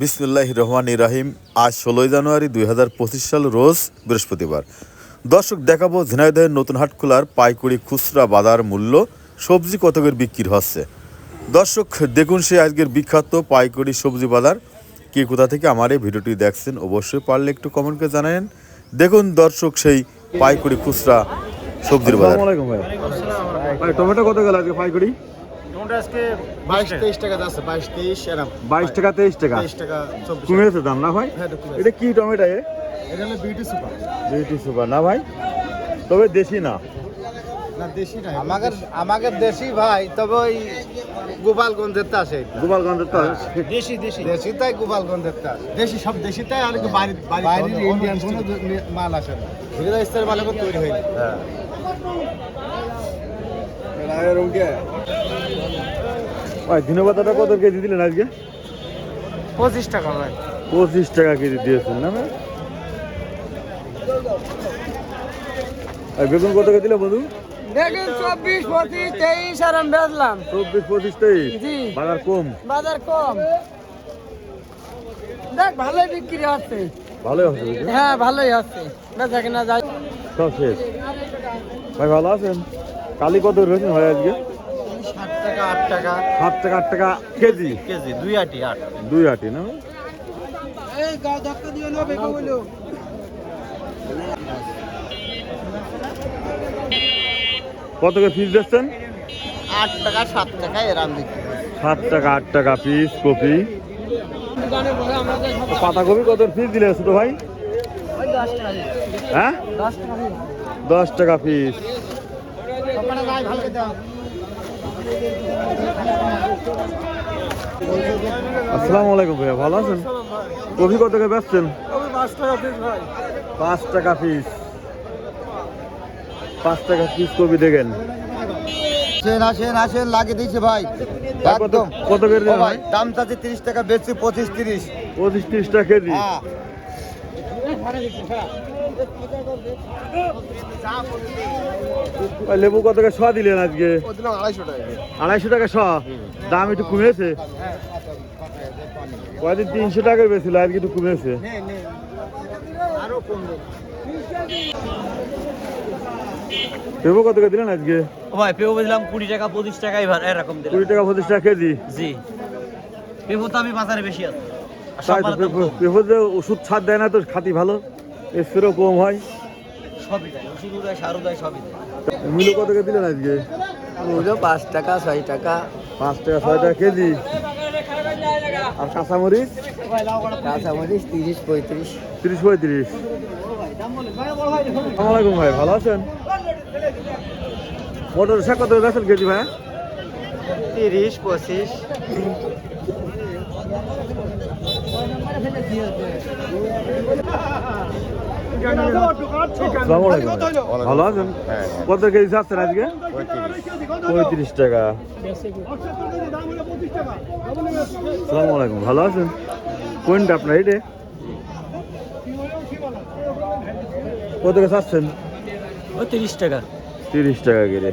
বিসমুল্লাহ রহমান রাহিম। আজ ষোলোই জানুয়ারি দুই হাজার পঁচিশ সাল রোজ বৃহস্পতিবার। দর্শক, দেখাবো ঝিনাইদহের নতুন হাট খোলার পাইকুড়ি খুচরা বাজার মূল্য, সবজি কত করে বিক্রি হচ্ছে। দর্শক, দেখুন সে আজকের বিখ্যাত পাইকুড়ি সবজি বাজার। কে কোথা থেকে আমার এই ভিডিওটি দেখছেন অবশ্যই পারলে একটু কমেন্ট করে জানাবেন দেখুন দর্শক, সেই পাইকুড়ি খুচরা সবজির বাজার। টমেটো কত গেল আজকে পাইকারি টমেটো আজকে বাইশ তেইশ টাকা যাচ্ছে বাইশ তেইশ এরম বাইশ টাকা তেইশ টাকা। তেইশ টাকা কমেছে দাম না ভাই? হ্যাঁ, এটা কি টমেটো এ? এটা হলো বিউটি সুপার। বিউটি সুপার না ভাই? তবে দেশি না। না দেশি না আমাদের আমাদের দেশি ভাই তবে ওই গোপালগঞ্জের তা আছে। গোপালগঞ্জের তো দেশি দেশি। দেশি তাই গোপালগঞ্জের তা দেশি সব দেশি তাই আর কি বাইরে বাইরের ইন্ডিয়ান কোনো মাল আসে না। মাল তৈরি হয়নি। ভাই ধন্যবাদটা কত কেজি দিলেন আজকে? পঁচিশ টাকা ভাই। পঁচিশ টাকা কেজি দিয়েছেন না ভাই? আর বেগুন কত করে দিলে বন্ধু? দেখুন চব্বিশ পঁচিশ তেইশ আর আমি বেচলাম। চব্বিশ পঁচিশ তেইশ? বাজার কম? বাজার কম। দেখ ভালোই বিক্রি হচ্ছে। ভালোই হচ্ছে হ্যাঁ ভালোই হচ্ছে। বেচা কিনা যায়। সব শেষ। ভাই ভালো আছেন? কালি কত রয়েছেন ভাই আজকে? ষাট টাকা আট টাকা। সাত টাকা আট টাকা কেজি? কেজি দুই আটি আট। দুই আটি না? কত করে পিস দিচ্ছেন? আট টাকা সাত টাকা এরাম বিক্রি। সাত টাকা আট টাকা পিস কপি। পাতাকপি কত পিস দিলে ছোট ভাই। হ্যাঁ? দশ টাকা দিই। দশ টাকা পিস আসসালামু আলাইকুম ভাইয়া ভালো আছেন? কপি কত করে বেচছেন? পাঁচ টাকা পিস পাঁচ টাকা পিস কপি দেখেন। আসেন আসেন আসেন লাগিয়ে দিয়েছে ভাই। কত একদম। কত করে ভাই ভাই? দাম চাচ্ছে তিরিশ টাকা বেশি পঁচিশ তিরিশ। পঁচিশ ত্রিশ টাকা কেজি। হ্যাঁ। লেবু কত করে? শ দিলেন আজকে। আড়াইশো টাকা আড়াইশো টাকা শ? দাম একটু কমেছে? কয়দিন তিনশো টাকার বেছিল আজকে একটু কমেছে। আরও লেবু কত করে দিলেন আজকে? ভাই পেঁপো বেচলাম কুড়ি টাকা পঁচিশ টাকা এবার এরকম কুড়ি টাকা পঁচিশ টাকা কেজি? জি। পেঁপো তো আমি বাজারে বেশি আছে। পেঁপো যে ওষুধ ছাড় দেয় না তো খাতি ভালো। স্প্রেও কম হয়। সবই দেয় ওষুধ দেয় সারও দেয় সবই দেয়। মূল্য কত করে দিলেন আজকে? মূল্য পাঁচ টাকা ছয় টাকা। পাঁচ টাকা ছয় টাকা কেজি? আর কাঁচামরিচ? কাঁচামরিচ তিরিশ পঁয়ত্রিশ। তিরিশ পঁয়ত্রিশ। আসসালামু ভাই ভালো আছেন? পটল শাক কত বেছেন কেজি ভাই? তিরিশ পঁচিশ। ভালো আছেন কত কেজি চাচ্ছেন আজকে? পঁয়ত্রিশ টাকা। আসসালামু আলাইকুম ভালো আছেন? কোনটা আপনার এটা কত চাচ্ছেন? ওই তিরিশ টাকা। তিরিশ টাকা করে